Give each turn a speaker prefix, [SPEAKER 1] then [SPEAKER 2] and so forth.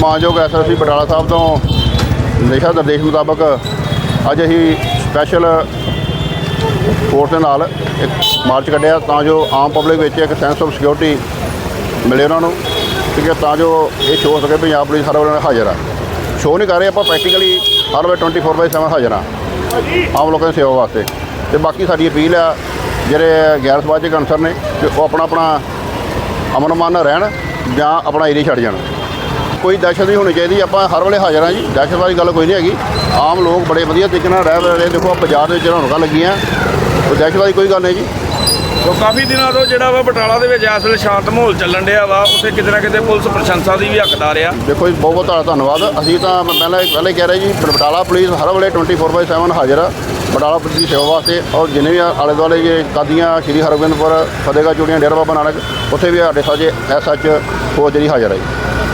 [SPEAKER 1] ਮਾਨਯੋਗ ਐਸਐਸਪੀ ਬਟਾਲਾ ਸਾਹਿਬ ਤੋਂ ਦਿਸ਼ਾ ਨਿਰਦੇਸ਼ ਮੁਤਾਬਕ ਅੱਜ ਅਸੀਂ ਸਪੈਸ਼ਲ ਫੋਰਸ ਦੇ ਨਾਲ ਇੱਕ ਮਾਰਚ ਕੱਢਿਆ ਤਾਂ ਜੋ ਆਮ ਪਬਲਿਕ ਵਿੱਚ ਇੱਕ ਸੈਂਸ ਆਫ ਸਿਕਿਉਰਿਟੀ ਮਿਲੇ ਉਹਨਾਂ ਨੂੰ, ਠੀਕ ਹੈ, ਤਾਂ ਜੋ ਇਹ ਸ਼ੋਅ ਸਕੇ ਪੰਜਾਬ ਪੁਲਿਸ ਹਰ ਵੇਲੇ ਹਾਜ਼ਰ ਆ। ਸ਼ੋਅ ਨਹੀਂ ਕਰ ਰਹੇ, ਆਪਾਂ ਪ੍ਰੈਕਟੀਕਲੀ ਹਰ ਵੇਲੇ 24/7 ਹਾਜ਼ਰ ਆ। ਆਮ ਲੋਕਾਂ ਦੀ ਸੇਵਾ ਵਾਸਤੇ। ਤੇ ਬਾਕੀ ਸਾਡੀ ਅਪੀਲ ਆ, ਜਿਹੜੇ ਗੈਰ ਸਮਾਜਿਕ ਅਨਸਰ ਨੇ ਕਿ ਉਹ ਆਪਣਾ ਆਪਣਾ ਅਮਨ ਮਾਨ ਰਹਿਣ ਜਾਂ ਆਪਣਾ ਏਰੀਆ ਛੱਡ ਜਾਣ। ਕੋਈ ਦਹਿਸ਼ਤ ਨਹੀਂ ਹੋਣੀ ਚਾਹੀਦੀ ਆਪਾਂ ਹਰ ਵੇਲੇ ਹਾਜ਼ਰ ਹਾਂ ਜੀ ਦਹਿਸ਼ਤ ਵਾਲੀ ਗੱਲ ਕੋਈ ਨਹੀਂ ਹੈਗੀ। ਆਮ ਲੋਕ ਬੜੇ ਵਧੀਆ ਤਰੀਕੇ ਨਾਲ ਰਹਿ ਰਹੇ ਦੇਖੋ ਆ ਬਾਜ਼ਾਰ ਦੇ ਵਿੱਚ ਰੌਣਕਾਂ ਲੱਗੀਆਂ ਕੋਈ ਦਹਿਸ਼ਤ ਵਾਲੀ ਕੋਈ ਗੱਲ ਨਹੀਂ ਜੀ।
[SPEAKER 2] ਸੋ ਕਾਫੀ ਦਿਨਾਂ ਤੋਂ ਜਿਹੜਾ ਵਾ ਬਟਾਲਾ ਦੇ ਵਿੱਚ ਇਸ ਵੇਲੇ ਸ਼ਾਂਤ ਮਾਹੌਲ ਚੱਲਣ ਡਿਆ ਵਾ ਉੱਥੇ ਕਿਤੇ ਨਾ ਕਿਤੇ ਪੁਲਿਸ ਪ੍ਰਸ਼ੰਸਾ ਦੀ ਵੀ ਹੱਕਦਾਰ ਆ
[SPEAKER 1] ਦੇਖੋ ਜੀ ਬਹੁਤ ਬਹੁਤ ਤੁਹਾਡਾ ਧੰਨਵਾਦ। ਅਸੀਂ ਤਾਂ ਮੈਂ ਪਹਿਲਾਂ ਪਹਿਲਾਂ ਹੀ ਕਹਿ ਰਿਹਾ ਜੀ ਬਟਾਲਾ ਪੁਲਿਸ ਹਰ ਵੇਲੇ 24/7 ਹਾਜ਼ਰ ਆ। ਬਟਾਲਾ ਪੁਲਿਸ ਦੀ ਸੇਵਾ ਵਾਸਤੇ ਔਰ ਜਿੰਨੇ ਵੀ ਆਲੇ ਦੁਆਲੇ ਜੇ ਕਾਦੀਆਂ ਸ਼੍ਰੀ ਹਰਗੋਬਿੰਦਪੁਰ ਫਤਿਹਗੜ੍ਹ ਚੂੜੀਆਂ ਡੇਰਾ ਬਾਬਾ ਨਾਨਕ ਉੱਥੇ ਵੀ ਸਾਡੇ ਸਾਜੇ ਐਸਐਚ ਫੌਜ ਜਿਹੜੀ ਹਾਜ਼ਰ ਹੈ ਜੀ।